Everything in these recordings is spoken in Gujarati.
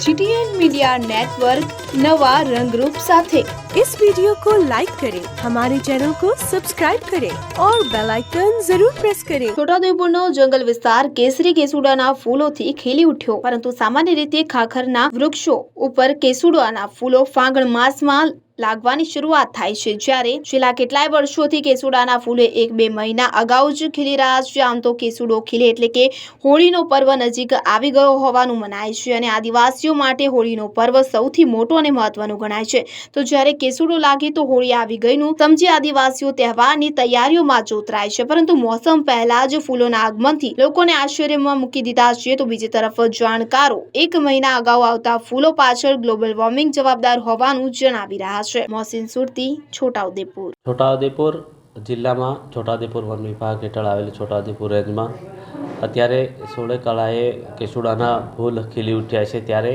जीटीएन मीडिया नेटवर्क नवा रंगरूप साथे इस वीडियो को लाइक करें हमारे चैनल को सब्सक्राइब करें और बेल आइकन जरूर प्रेस करें છોટાઉદેપુરનો જંગલ વિસ્તાર કેસરી કેસુડાના ફૂલોથી ખીલી ઉઠ્યો પરંતુ સામાન્ય રીતે ખાખરના વૃક્ષો ઉપર કેસુડાના ફૂલો ફાગણ માસમાં લાગવાની શરૂઆત થાય છે. જ્યારે છેલ્લા કેટલાય વર્ષોથી કેસુડાના ફૂલે એક બે મહિના અગાઉ જ ખીલી રહ્યા છે આમ તો કેસુડો ખીલે એટલે કે હોળીનો પર્વ નજીક આવી ગયો હોવાનું મનાય છે અને આદિવાસીઓ માટે હોળીનો પર્વ સૌથી મોટો અને મહત્વનો ગણાય છે. તો જ્યારે કેસુડો લાગે તો હોળી આવી ગઈનું સમજી આદિવાસીઓ તહેવારની તૈયારીઓમાં જોતરાય છે. પરંતુ મોસમ પહેલા જ ફૂલોના આગમનથી લોકોને આશ્ચર્યમાં મૂકી દીધા છે તો બીજી તરફ જાણકારો એક મહિના અગાઉ આવતા ફૂલો પાછળ ગ્લોબલ વોર્મિંગ જવાબદાર હોવાનું જણાવી રહ્યા છે મોહસિન સુરતી, છોટાઉદેપુર. છોટાઉદેપુર જિલ્લામાં છોટાઉદેપુર વન વિભાગ હેઠળ આવેલી છોટાઉદેપુર રેન્જમાં અત્યારે સોળે કળાએ કેસુડાના ફૂલ ખીલી ઉઠ્યા છે. ત્યારે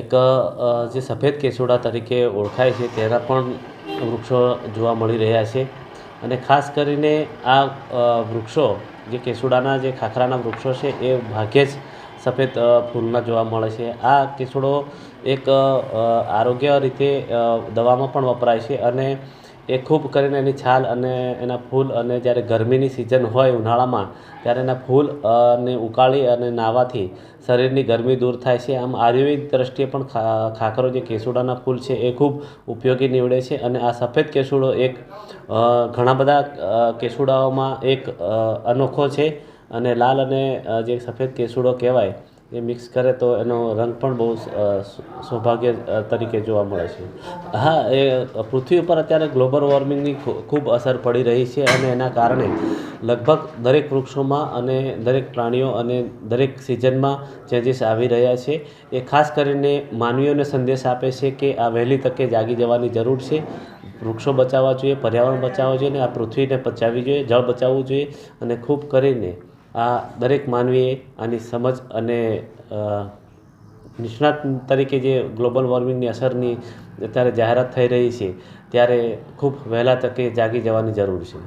એક જે સફેદ કેસુડા તરીકે ઓળખાય છે તેના પણ વૃક્ષો જોવા મળી રહ્યા છે. અને ખાસ કરીને આ વૃક્ષો, જે કેસુડાના જે ખાખરાના વૃક્ષો છે એ ભાગ્યે જ સફેદ ફૂલના જોવા મળે છે. આ કેસુડો એક આરોગ્ય રીતે દવામાં પણ વપરાય છે અને એ ખૂબ કરીને એની છાલ અને એના ફૂલ અને જ્યારે ગરમીની સિઝન હોય ઉનાળામાં, ત્યારે એના ફૂલ ને ઉકાળી અને નાહવાથી શરીરની ગરમી દૂર થાય છે. આમ આયુર્વેદ દ્રષ્ટિએ પણ ખાખરો જે કેસુડાના ફૂલ છે એ ખૂબ ઉપયોગી નીવડે છે અને આ સફેદ કેસુડો એક ઘણા બધા કેસુડાઓમાં એક અનોખો છે. અને લાલ અને જે સફેદ કેસુડો કહેવાય, એ મિક્સ કરે તો એનો રંગ પણ બહુ સૌભાગ્ય તરીકે જોવા મળે છે. હા, એ, પૃથ્વી ઉપર અત્યારે ગ્લોબલ વોર્મિંગની ખૂબ અસર પડી રહી છે અને એના કારણે લગભગ દરેક વૃક્ષોમાં અને દરેક પ્રાણીઓ અને દરેક સિઝનમાં ચેન્જીસ આવી રહ્યા છે. એ ખાસ કરીને માનવીઓને સંદેશ આપે છે કે આ વહેલી તકે જાગી જવાની જરૂર છે. વૃક્ષો બચાવવા જોઈએ, પર્યાવરણ બચાવવા જોઈએ અને આ પૃથ્વીને બચાવવી જોઈએ, જળ બચાવવું જોઈએ અને ખૂબ કરીને આ દરેક માનવીએ આની સમજ અને નિષ્ણાત તરીકે જે ગ્લોબલ વોર્મિંગની અસરની અત્યારે જાહેરાત થઈ રહી છે, ત્યારે ખૂબ વહેલા તકે જાગી જવાની જરૂર છે.